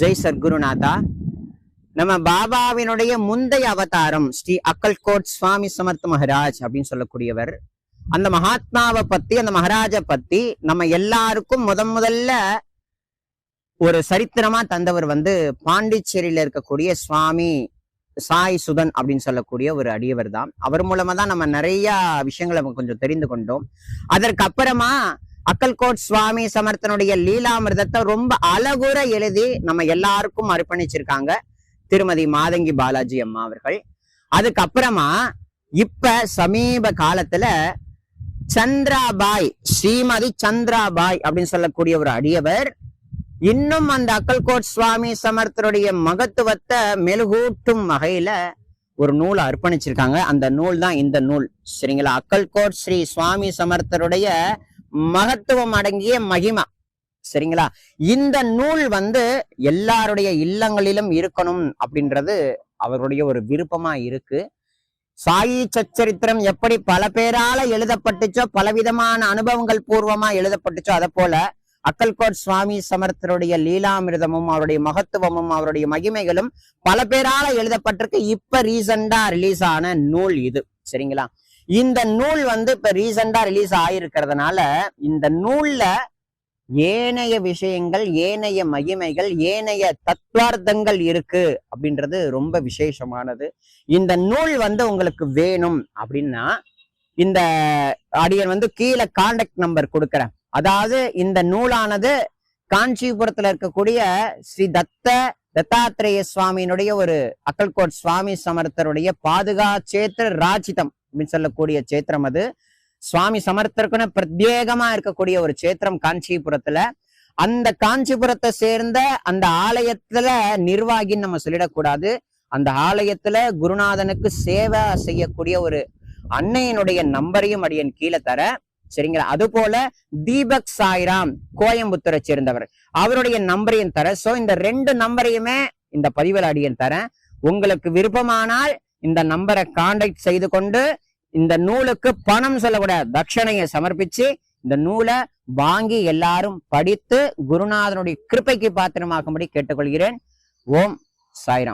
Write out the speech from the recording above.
ஜெய் சத்குருநாதா. நம்ம பாபாவினுடைய முந்தைய அவதாரம் ஸ்ரீ அக்கல்கோட் சுவாமி சமர்த்த மகராஜ் அப்படின்னு சொல்லக்கூடியவர். அந்த மகாத்மாவை பத்தி அந்த மகாராஜ பத்தி நம்ம எல்லாருக்கும் முதன் முதல்ல ஒரு சரித்திரமா தந்தவர் வந்து பாண்டிச்சேரியில இருக்கக்கூடிய சுவாமி சாய் சுதன் அப்படின்னு சொல்லக்கூடிய ஒரு அடியவர் தான் அவர் மூலமா தான் நம்ம நிறைய விஷயங்களை கொஞ்சம் தெரிந்து கொண்டோம். அதற்கு அப்புறமா அக்கல்கோட் சுவாமி சமர்த்தனுடைய லீலாமிர்தத்தை ரொம்ப அழகுற எழுதி நம்ம எல்லாருக்கும் அர்ப்பணிச்சிருக்காங்க. திருமதி மாதங்கி பாலாஜி அம்மா அவர்கள். அதுக்கப்புறமா இப்ப சமீப காலத்துல சந்திராபாய் ஸ்ரீமதி சந்திராபாய் அப்படின்னு சொல்லக்கூடிய ஒரு அடியவர் இன்னும் அந்த அக்கல்கோட் சுவாமி சமர்த்தருடைய மகத்துவத்தை மெழுகூட்டும் வகையில ஒரு நூலை அர்ப்பணிச்சிருக்காங்க. அந்த நூல் தான் இந்த நூல். சரிங்களா? அக்கல்கோட் ஸ்ரீ சுவாமி சமர்த்தருடைய மகத்துவம் அடங்கிய மகிமா. சரிங்களா? இந்த நூல் வந்து எல்லாருடைய இல்லங்களிலும் இருக்கணும் அப்படின்றது அவருடைய ஒரு விருப்பமா இருக்கு. சாயி சச்சரித்திரம் எப்படி பல பேரால எழுதப்பட்டுச்சோ பலவிதமான அனுபவங்கள் பூர்வமா எழுதப்பட்டுச்சோ அதை போல அக்கல்கோட் சுவாமி சமர்த்தருடைய லீலாமிரதமும் அவருடைய மகத்துவமும் அவருடைய மகிமைகளும் பல பேரால எழுதப்பட்டிருக்கு. இப்ப ரீசண்டா ரிலீஸ் ஆன நூல் இது. சரிங்களா? இந்த நூல் வந்து இப்ப ரீசெண்டா ரிலீஸ் ஆயிருக்கிறதுனால இந்த நூல்ல ஏனைய விஷயங்கள் ஏனைய மகிமைகள் ஏனைய தத்துவார்த்தங்கள் இருக்கு அப்படின்றது ரொம்ப விசேஷமானது. இந்த நூல் வந்து உங்களுக்கு வேணும் அப்படின்னா இந்த அடியன் வந்து கீழே கான்டாக்ட் நம்பர் கொடுக்குறேன். அதாவது இந்த நூலானது காஞ்சிபுரத்துல இருக்கக்கூடிய ஸ்ரீ தத்த தத்தாத்திரேய சுவாமியினுடைய ஒரு அக்கல்கோட் சுவாமி சமர்த்தருடைய பாதுகா சேத்திர ராஜிதம். அப்படின்னு சொல்லக்கூடிய சேத்திரம் அது. சுவாமி சமர்த்தருக்குன்னு பிரத்யேகமா இருக்கக்கூடிய ஒரு சேத்திரம் காஞ்சிபுரத்துல. அந்த காஞ்சிபுரத்தை சேர்ந்த அந்த ஆலயத்துல நிர்வாகின்னு நம்ம சொல்லிடக்கூடாது. அந்த ஆலயத்துல குருநாதனுக்கு சேவை செய்யக்கூடிய ஒரு அன்னையினுடைய நம்பரையும் அடியன் கீழே தர. சரிங்களா? அது போல தீபக் சாய்ராம் கோயம்புத்தூரை சேர்ந்தவர். அவருடைய நம்பரையும் தர. சோ இந்த ரெண்டு நம்பரையுமே இந்த பதிவில் அடியன் தரேன். உங்களுக்கு விருப்பமானால் இந்த நம்பரை கான்டாக்ட் செய்து கொண்டு இந்த நூலுக்கு பணம் சொல்லக்கூடாது தட்சணையை சமர்ப்பிச்சு இந்த நூலை வாங்கி எல்லாரும் படித்து குருநாதனுடைய கிருப்பைக்கு பாத்திரமாக்கும்படி கேட்டுக்கொள்கிறேன். ஓம் சாய்ராம்.